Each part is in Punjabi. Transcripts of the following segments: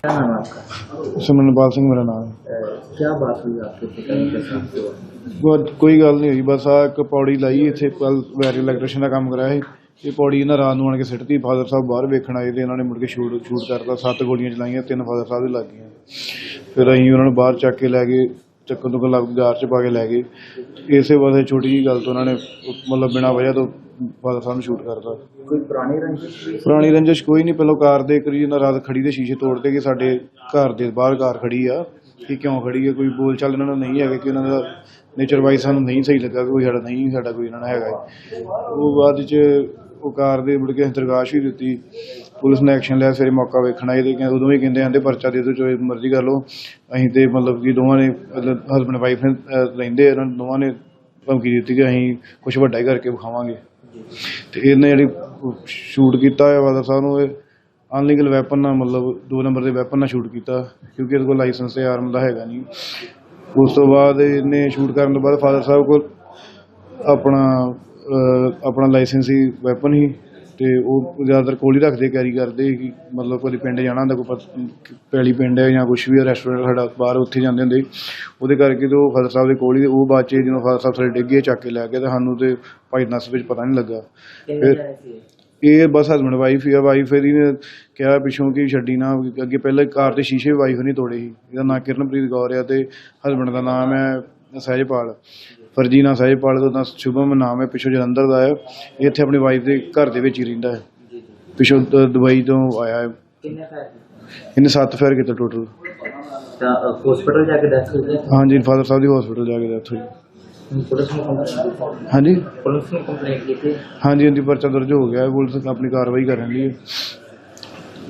क्या नाम है आपका ਸਿਮਰਨਪਾਲ ਸਿੰਘ ਮੇਰਾ ਨਾਮ ਹੈ अ, क्या बात हुई आपके पिता के साथ हुआ? ਕੋਈ- ਕੋਈ ਗੱਲ ਨਹੀਂ ਹੋਈ ਬਸ ਆ ਇੱਕ ਪੌੜੀ ਲਾਈ ਇੱਥੇ ਕੱਲ ਵੈਰੀ ਇਲੈਕਟ੍ਰੀਸ਼ੀਅਨ ਦਾ ਕੰਮ ਕਰਾਇਆ ਸੀ ਇਹ ਪੌੜੀ ਇਹਨਾਂ ਰਾਤ ਨੂੰ ਆਣ ਕੇ ਸਿੱਟਤੀ ਫਾਦਰ ਸਾਹਿਬ ਬਾਹਰ ਵੇਖਣ ਆਏ ਤੇ ਇਹਨਾਂ ਨੇ ਮੁੜ ਕੇ ਸ਼ੂਟ ਸ਼ੂਟ ਕਰਤਾ ਸੱਤ ਗੋਲੀਆਂ ਚਲਾਈਆਂ ਤਿੰਨ ਫਾਦਰ ਸਾਹਿਬ ਦੇ ਲੱਗ ਗਈਆਂ ਫਿਰ ਅਸੀਂ ਉਹਨਾਂ ਨੂੰ ਬਾਹਰ ਚੱਕ ਕੇ ਲੈ ਗਏ ਚੱਕਰ ਤੋਂ ਲੱਗ ਬਾਜ਼ਾਰ 'ਚ ਪਾ ਕੇ ਲੈ ਗਏ। ਇਸੇ ਵਾਸਤੇ ਛੋਟੀ ਜੀ ਗੱਲ ਤੋਂ ਉਹਨਾਂ ਨੇ ਮਤਲਬ ਬਿਨਾਂ ਵਜ੍ਹਾ ਤੋਂ ਬਾਅਦ ਸਾਨੂੰ ਸ਼ੂਟ ਕਰਤਾ। ਕੋਈ ਪੁਰਾਣੀ ਰੰਜਿਸ਼ ਪੁਰਾਣੀ ਰੰਜਿਸ਼ ਕੋਈ ਨਹੀਂ ਪਹਿਲਾਂ ਕਾਰ ਦੇ ਕਰੀ ਨਾ ਰਾਤ ਖੜੀ ਦੇ ਸ਼ੀਸ਼ੇ ਤੋੜ ਤੇ ਕਿ ਸਾਡੇ ਘਰ ਦੇ ਬਾਹਰ ਕਾਰ ਖੜੀ ਆ ਕਿ ਕਿਉਂ ਖੜੀ ਹੈ ਕੋਈ ਬੋਲ ਚਾਲ ਇਹਨਾਂ ਨਾਲ ਨਹੀਂ ਹੈਗਾ ਕਿ ਇਹਨਾਂ ਦਾ ਨੇਚਰ ਵਾਈਜ਼ ਸਾਨੂੰ ਨਹੀਂ ਸਹੀ ਲੱਗਾ ਕੋਈ ਸਾਡਾ ਨਹੀਂ ਸਾਡਾ ਕੋਈ ਇਹਨਾਂ ਨਾਲ ਹੈਗਾ। ਉਹ ਬਾਅਦ 'ਚ ਉਹ ਕਾਰ ਦੇ ਮੁੜ ਕੇ ਵੀ ਦਿੱਤੀ ਪੁਲਿਸ ਨੇ ਐਕਸ਼ਨ ਲਿਆ ਸਵੇਰੇ ਮੌਕਾ ਵੇਖਣਾ ਇਹਦੇ ਕਿ ਉਦੋਂ ਵੀ ਕਹਿੰਦੇ ਆਂਦੇ ਪਰਚਾ ਦੇ ਦਿਓ ਜੋ ਮਰਜ਼ੀ ਕਰ ਲਓ। ਅਸੀਂ ਤੇ ਮਤਲਬ ਕਿ ਦੋਵਾਂ ਨੇ ਹਸਬੰਡ ਵਾਈਫ ਰਹਿੰਦੇ ਇਹਨਾਂ ਦੋਵਾਂ ਨੇ ਧਮਕੀ ਦਿੱਤੀ ਕਿ ਅਸੀਂ ਕੁਝ ਵੱਡਾ ਹੀ ਕਰਕੇ ਵਿਖਾਵਾਂਗੇ। ਤੇ ਇਹਨੇ ਜਿਹੜੀ ਸ਼ੂਟ ਕੀਤਾ ਹੈ ਵਾਦਾ ਸਾਹਿਬ ਨੂੰ ਇਹ ਅਨਲੀਗਲ ਵੈਪਨ ਨਾਲ ਮਤਲਬ ਦੋ ਨੰਬਰ ਦੇ ਵੈਪਨ ਨਾਲ ਸ਼ੂਟ ਕੀਤਾ ਕਿਉਂਕਿ ਇਹਦੇ ਕੋਲ ਲਾਇਸੈਂਸ ਤੇ ਆਰਮ ਦਾ ਹੈਗਾ ਨਹੀਂ। ਉਸ ਤੋਂ ਬਾਅਦ ਇਹਨੇ ਸ਼ੂਟ ਕਰਨ ਤੋਂ ਬਾਅਦ ਫਾਦਰ ਸਾਹਿਬ ਕੋਲ ਆਪਣਾ ਅਹ, ਆਪਣਾ ਲਾਇਸੈਂਸੀ ਵੈਪਨ ਹੀ ਤੇ ਉਹ ਜ਼ਿਆਦਾਤਰ ਕੋਲ ਹੀ ਰੱਖਦੇ ਕੈਰੀ ਕਰਦੇ ਕਿ ਮਤਲਬ ਕੋਈ ਪਿੰਡ ਜਾਣਾ ਹੁੰਦਾ ਕੋਈ ਪੈਲੀ ਪਿੰਡ ਹੈ ਜਾਂ ਕੁਝ ਵੀ ਹੈ ਰੈਸਟੋਰੈਂਟ ਸਾਡਾ ਬਾਹਰ ਉੱਥੇ ਜਾਂਦੇ ਹੁੰਦੇ। ਉਹਦੇ ਕਰਕੇ ਤੇ ਉਹ ਫਾਦਰ ਸਾਹਿਬ ਦੇ ਕੋਲ ਹੀ ਉਹ ਬਾਅਦ ਚ ਜਦੋਂ ਫਾਦਰ ਸਾਹਿਬ ਸਾਡੇ ਡਿੱਗੇ ਚੱਕ ਕੇ ਲੈ ਗਏ ਤਾਂ ਸਾਨੂੰ ਤੇ ਭਾਈ ਨਸ ਵਿੱਚ ਪਤਾ ਨਹੀਂ ਲੱਗਾ। ਫਿਰ ਇਹ? ਬਸ ਹਸਬੰਡ ਵਾਈਫ ਹੀ ਆ ਵਾਈਫ ਇਹਦੀ ਨੇ ਕਿਹਾ ਪਿਛੋਂ ਕਿ ਛੱਡੀ ਨਾ ਅੱਗੇ ਪਹਿਲਾਂ ਕਾਰ ਤੇ ਸ਼ੀਸ਼ੇ ਵਾਈਫ ਨਹੀਂ ਤੋੜੇ ਸੀ। ਇਹਦਾ ਨਾਂ ਕਿਰਨਪ੍ਰੀਤ ਗੌਰ ਆ ਤੇ ਹਸਬੰਡ ਦਾ ਨਾਮ ਹੈ ਸਹਿਜਪਾਲ। ਫਰਜੀਨਾ ਸਾਹਿਬਪਾਲ ਦਾ ਤਾਂ ਸ਼ੁਭਮ ਨਾਮ ਹੈ ਪਿਛੋ ਜਲੰਧਰ ਦਾ ਹੈ ਇਹ ਇੱਥੇ ਆਪਣੀ ਵਾਈਫ ਦੇ ਘਰ ਦੇ ਵਿੱਚ ਹੀ ਰਹਿੰਦਾ ਹੈ। ਪਿਛੋ ਦੁਬਈ ਤੋਂ ਆਇਆ ਹੈ। ਇਹਨੇ 7 ਫੈਰ ਕੀਤਾ ਟੋਟਲ ਹਸਪੀਟਲ ਜਾ ਕੇ ਡੈਥ ਹੋ? ਗਈ ਫਾਦਰ ਸਾਹਿਬ ਦੀ ਹਸਪੀਟਲ ਜਾ ਕੇ ਡੈਥ ਹੋਈ। ਪੁਲਿਸ ਪੁਲਿਸ ਨੂੰ ਕੰਪਲੇਂਟ ਕੀਤੀ ਹਾਂਜੀ ਉਹਦੀ ਪਰਚਾ ਦਰਜ ਹੋ ਗਿਆ ਪੁਲਿਸ ਆਪਣੀ ਕਾਰਵਾਈ ਕਰ ਰਹੀ ਹੈ।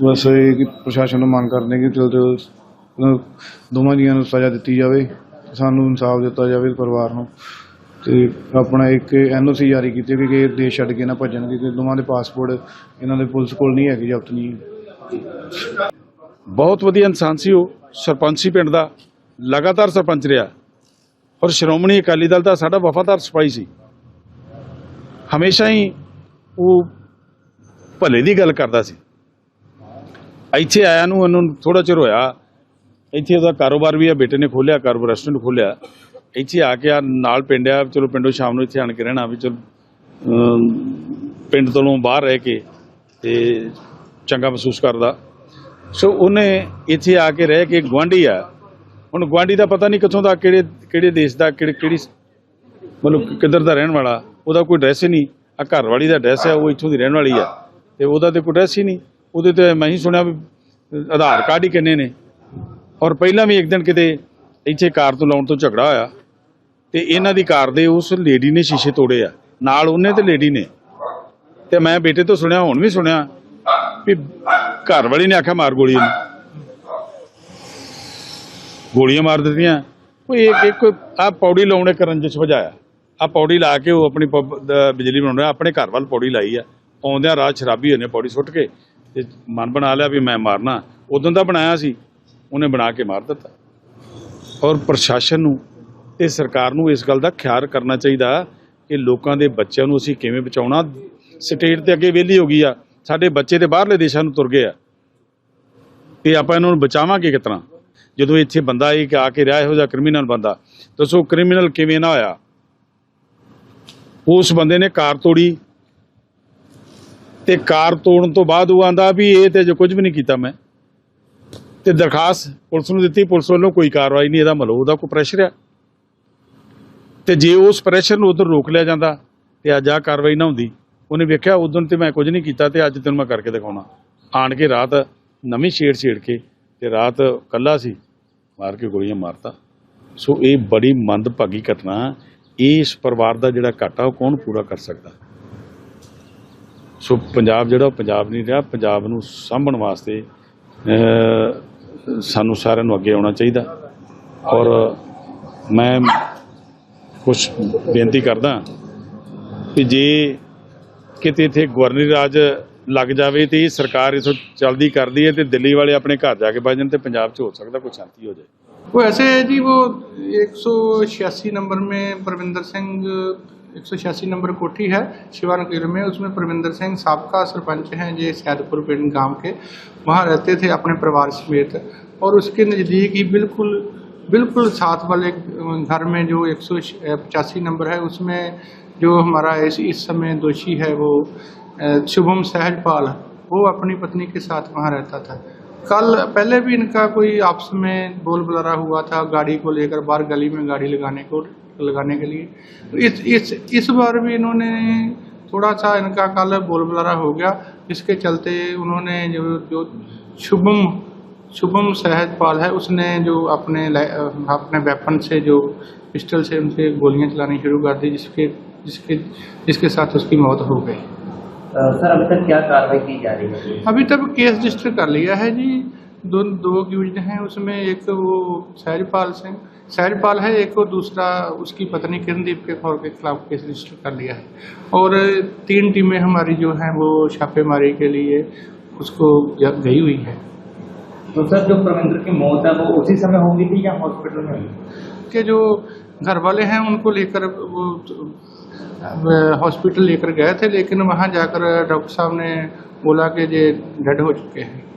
ਬਸ ਇਹ ਕਿ ਪ੍ਰਸ਼ਾਸਨ ਨੂੰ ਮੰਗ ਕਰਦੇ ਕਿ ਜਲਦ ਦੋਵਾਂ ਜੀਆਂ ਨੂੰ ਸਜ਼ਾ ਦਿੱਤੀ ਜਾਵੇ। ਸਾਨੂੰ ਇਨਸਾਫ ਦਿੱਤਾ ਜਾਵੇ ਪਰਿਵਾਰ ਨੂੰ। ਤੇ ਆਪਣਾ ਇੱਕ ਐਨਓਸੀ ਜਾਰੀ ਕੀਤੀ ਵੀ ਕਿ ਇਹ ਦੇਸ਼ ਛੱਡ ਕੇ ਨਾ ਭੱਜਣ ਦੀ ਤੇ ਦੋਵਾਂ ਦੇ ਪਾਸਪੋਰਟ ਇਹਨਾਂ ਦੇ ਪੁਲਿਸ ਕੋਲ ਨਹੀਂ ਹੈਗੇ, ਜ਼ਬਤ ਨਹੀਂ ਹੈ। ਬਹੁਤ ਵਧੀਆ ਇਨਸਾਨ ਸੀ ਉਹ, ਸਰਪੰਚ ਸੀ ਪਿੰਡ ਦਾ, ਲਗਾਤਾਰ ਸਰਪੰਚ ਰਿਹਾ। ਔਰ ਸ਼੍ਰੋਮਣੀ ਅਕਾਲੀ ਦਲ ਦਾ ਸਾਡਾ ਵਫਾਦਾਰ ਸਿਪਾਹੀ ਸੀ। ਹਮੇਸ਼ਾ ਹੀ ਉਹ ਭਲੇ ਦੀ ਗੱਲ ਕਰਦਾ ਸੀ। ਇੱਥੇ ਆਇਆ ਨੂੰ, ਉਹਨੂੰ ਥੋੜਾ ਚਿਰ ਹੋਇਆ। ਇੱਥੇ ਉਹਦਾ ਕਾਰੋਬਾਰ ਵੀ ਆ, ਬੇਟੇ ਨੇ ਖੋਲਿਆ ਕਾਰੋਬਾਰ ਰੈਸਟੋਰੈਂਟ ਖੋਲਿਆ ਇੱਥੇ ਆ ਕੇ ਆ ਨਾਲ ਪਿੰਡ ਆ, ਚਲੋ ਪਿੰਡੋਂ ਸ਼ਾਮ ਨੂੰ ਇੱਥੇ ਆਣ ਕੇ ਰਹਿਣਾ ਵੀ ਚਲੋ ਪਿੰਡ ਤੋਂ ਬਾਹਰ ਰਹਿ ਕੇ ਤੇ ਚੰਗਾ ਮਹਿਸੂਸ ਕਰਦਾ। ਸੋ ਉਹਨੇ ਇੱਥੇ ਆ ਕੇ ਰਹਿ ਕੇ ਗਵਾਂਢੀ ਆ। ਹੁਣ ਗਵਾਂਢੀ ਦਾ ਪਤਾ ਨਹੀਂ ਕਿੱਥੋਂ ਦਾ, ਕਿਹੜੇ ਕਿਹੜੇ ਦੇਸ਼ ਦਾ, ਕਿਹੜੇ, ਕਿਹੜੀ ਮਤਲਬ ਕਿੱਧਰ ਦਾ ਰਹਿਣ ਵਾਲਾ, ਉਹਦਾ ਕੋਈ ਐਡਰੈਸ ਹੀ ਨਹੀਂ। ਆ ਘਰ ਵਾਲੀ ਦਾ ਐਡਰੈਸ ਹੈ ਉਹ ਇੱਥੋਂ ਦੀ ਰਹਿਣ ਵਾਲੀ ਆ। ਤੇ ਉਹਦਾ ਤੇ ਕੋਈ ਡਰੈਸ ਹੀ ਨਹੀਂ। ਉਹਦੇ ਤੇ ਮੈਂ ਹੀ ਸੁਣਿਆ ਵੀ ਆਧਾਰ ਕਾਰਡ ਹੀ ਕਿੰਨੇ ਨੇ। ਔਰ ਪਹਿਲਾਂ ਵੀ ਇੱਕ ਦਿਨ ਕਿਤੇ ਇੱਥੇ ਕਾਰ ਤੋਂ ਲਾਉਣ ਤੋਂ ਝਗੜਾ ਹੋਇਆ ਤੇ ਇਹਨਾਂ ਦੀ ਕਾਰ ਦੇ ਉਸ ਲੇਡੀ ਨੇ ਸ਼ੀਸ਼ੇ ਤੋੜੇ ਆ। ਨਾਲ ਉਹਨੇ ਤੇ ਲੇਡੀ ਨੇ। ਤੇ ਮੈਂ ਬੇਟੇ ਤੋਂ ਸੁਣਿਆ, ਹੁਣ ਵੀ ਸੁਣਿਆ ਵੀ ਘਰ ਵਾਲੀ ਨੇ ਆਖਿਆ ਮਾਰ ਗੋਲੀ ਨੂੰ। ਗੋਲੀਆਂ ਮਾਰ ਦਿੱਤੀਆਂ। ਕੋਈ ਇੱਕ ਇੱਕ ਆ ਪੌੜੀ ਲਾਉਣੇ ਕਰਨ ਜਿਸ ਵਜਾਇਆ। ਆ ਪੌੜੀ ਲਾ ਕੇ ਉਹ ਆਪਣੀ ਬਿਜਲੀ ਬਣਾਉਣਾ ਆਪਣੇ ਘਰ ਵੱਲ ਪੌੜੀ ਲਾਈ ਆ। ਆਉਂਦਿਆਂ ਰਾਤ ਸ਼ਰਾਬੀ ਹੋਣੇ ਪੌੜੀ ਸੁੱਟ ਕੇ ਤੇ ਮਨ ਬਣਾ ਲਿਆ ਵੀ ਮੈਂ ਮਾਰਨਾ। ਉਦੋਂ ਦਾ ਬਣਾਇਆ ਸੀ, ਉਹਨੇ ਬਣਾ ਕੇ ਮਾਰ ਦਿੱਤਾ। ਔਰ ਪ੍ਰਸ਼ਾਸਨ ਨੂੰ ਤੇ ਸਰਕਾਰ ਨੂੰ ਇਸ ਗੱਲ ਦਾ ਖਿਆਲ ਕਰਨਾ ਚਾਹੀਦਾ ਕਿ ਲੋਕਾਂ ਦੇ ਬੱਚਿਆਂ ਨੂੰ ਅਸੀਂ ਕਿਵੇਂ ਬਚਾਉਣਾ। ਸਟੇਟ ਤੇ ਅੱਗੇ ਵਿਹਲੀ ਹੋ ਗਈ ਆ। ਸਾਡੇ ਬੱਚੇ ਤੇ ਬਾਹਰਲੇ ਦੇਸ਼ਾਂ ਨੂੰ ਤੁਰ ਗਏ ਆ। ਤੇ ਆਪਾਂ ਇਹਨਾਂ ਨੂੰ ਬਚਾਵਾਂਗੇ ਕਿਤਨਾ ਜਦੋਂ ਇੱਥੇ ਬੰਦਾ ਇੱਕ ਆ ਕੇ ਰਿਹਾ, ਇਹੋ ਜਿਹਾ ਕ੍ਰਿਮੀਨਲ ਬੰਦਾ, ਦੱਸੋ ਕ੍ਰਿਮੀਨਲ ਕਿਵੇਂ ਨਾ ਹੋਇਆ? ਉਸ ਬੰਦੇ ਨੇ ਕਾਰ ਤੋੜੀ। ਤੇ ਕਾਰ ਤੋੜਨ ਤੋਂ ਬਾਅਦ ਉਹ ਆਂਦਾ ਵੀ ਇਹ ਤੇ ਜੋ ਕੁਝ ਵੀ ਨਹੀਂ ਕੀਤਾ ਮੈਂ। ਤੇ ਦਰਖਾਸਤ ਪੁਲਿਸ ਨੂੰ ਦਿੱਤੀ, ਪੁਲਿਸ ਵੱਲੋਂ ਕੋਈ ਕਾਰਵਾਈ ਨਹੀਂ, ਇਹਦਾ ਮਤਲਬ ਉਹਦਾ ਕੋਈ ਪ੍ਰੈਸ਼ਰ ਆ। ਤੇ ਜੇ ਉਸ ਪ੍ਰੈਸ਼ਰ ਨੂੰ ਉਧਰ ਰੋਕ ਲਿਆ ਜਾਂਦਾ ਤੇ ਅੱਜ ਆ ਕਾਰਵਾਈ ਨਾ ਹੁੰਦੀ, ਉਹਨੇ ਵੇਖਿਆ ਉਦੋਂ ਤੇ ਮੈਂ ਕੁਝ ਨਹੀਂ ਕੀਤਾ ਤੇ ਅੱਜ ਤੈਨੂੰ ਮੈਂ ਕਰਕੇ ਦਿਖਾਉਣਾ। ਆਣ ਕੇ ਰਾਤ ਨਵੀਂ ਛੇੜ ਛੇੜ ਕੇ ਤੇ ਰਾਤ ਕੱਲਾ ਸੀ, ਮਾਰ ਕੇ ਗੋਲੀਆਂ ਮਾਰਤਾ। ਸੋ ਇਹ ਬੜੀ ਮੰਦਭਾਗੀ ਘਟਨਾ ਇਸ ਪਰਿਵਾਰ ਦਾ ਜਿਹੜਾ ਘਾਟਾ, ਉਹ ਕੌਣ ਪੂਰਾ ਕਰ ਸਕਦਾ? ਸੋ ਪੰਜਾਬ ਜਿਹੜਾ, ਉਹ ਪੰਜਾਬ ਨਹੀਂ ਰਿਹਾ। ਪੰਜਾਬ ਨੂੰ ਸਾਂਭਣ ਵਾਸਤੇ ਸਾਨੂੰ ਸਾਰਿਆਂ ਨੂੰ ਅੱਗੇ ਆਉਣਾ ਚਾਹੀਦਾ ਔਰ ਮੈਂ ਕੁਝ ਬੇਨਤੀ ਕਰਦਾ ਕਿ ਜੇ ਕਿਤੇ ਇੱਥੇ ਗਵਰਨਰੀ ਰਾਜ ਲੱਗ ਜਾਵੇ ਤੇ ਇਹ ਸਰਕਾਰ ਇਥੋਂ ਚਲਦੀ ਕਰਦੀ ਹੈ ਤੇ ਦਿੱਲੀ ਵਾਲੇ ਆਪਣੇ ਘਰ ਜਾ ਕੇ ਬਹਿ ਜਾਣ ਤੇ ਪੰਜਾਬ 'ਚ ਹੋ ਸਕਦਾ ਕੋਈ ਸ਼ਾਂਤੀ ਹੋ ਜਾਏ वो ऐसे है जी वो एक नंबर में परविंदर सिंह एक सौ छियासी नंबर कोठी है, शिवानगर में। उसमें परविंदर सिंह सबका सरपंच हैं, ये सैदपुर पिंड गाँव के। वहाँ रहते थे अपने परिवार समेत। और उसके नज़दीक ही बिल्कुल बिल्कुल साथ वाले घर में जो एक सौ पचासी नंबर है, उसमें जो हमारा इस इस समय दोषी है वो शुभम सहजपाल, वो अपनी पत्नी के साथ वहाँ रहता था। कल पहले भी इनका कोई आपस में बोल बुलारा हुआ था गाड़ी को लेकर, बाहर गली में गाड़ी लगाने को, लगाने के लिए। तो इस इस इस बार भी इन्होंने थोड़ा सा इनका कल बोल बुलारा हो गया। जिसके चलते उन्होंने जो जो शुभम शुभम सहजपाल है, उसने जो अपने अपने वेपन से, जो पिस्टल से उनसे गोलियाँ चलानी शुरू कर दी, जिसके जिसके जिसके साथ उसकी मौत हो गई। सर अभी तक क्या कार्रवाई की जा रही है? अभी तक केस रजिस्टर कर लिया है जी। दो दो अक्यूज हैं उसमें एक तो वो सहजपाल सिंह। सहजपाल है एक और दूसरा उसकी पत्नी किरणदीप के कौर के खिलाफ केस रजिस्टर कर लिया है। और तीन टीमें हमारी जो हैं वो छापेमारी के लिए उसको गई हुई है। तो सर जो प्रविंद्र की मौत है वो उसी समय होगी थी या हॉस्पिटल में के जो घर वाले हैं उनको लेकर वो हॉस्पिटल लेकर गए थे लेकिन वहाँ जाकर डॉक्टर साहब ने बोला कि ये डेड हो चुके हैं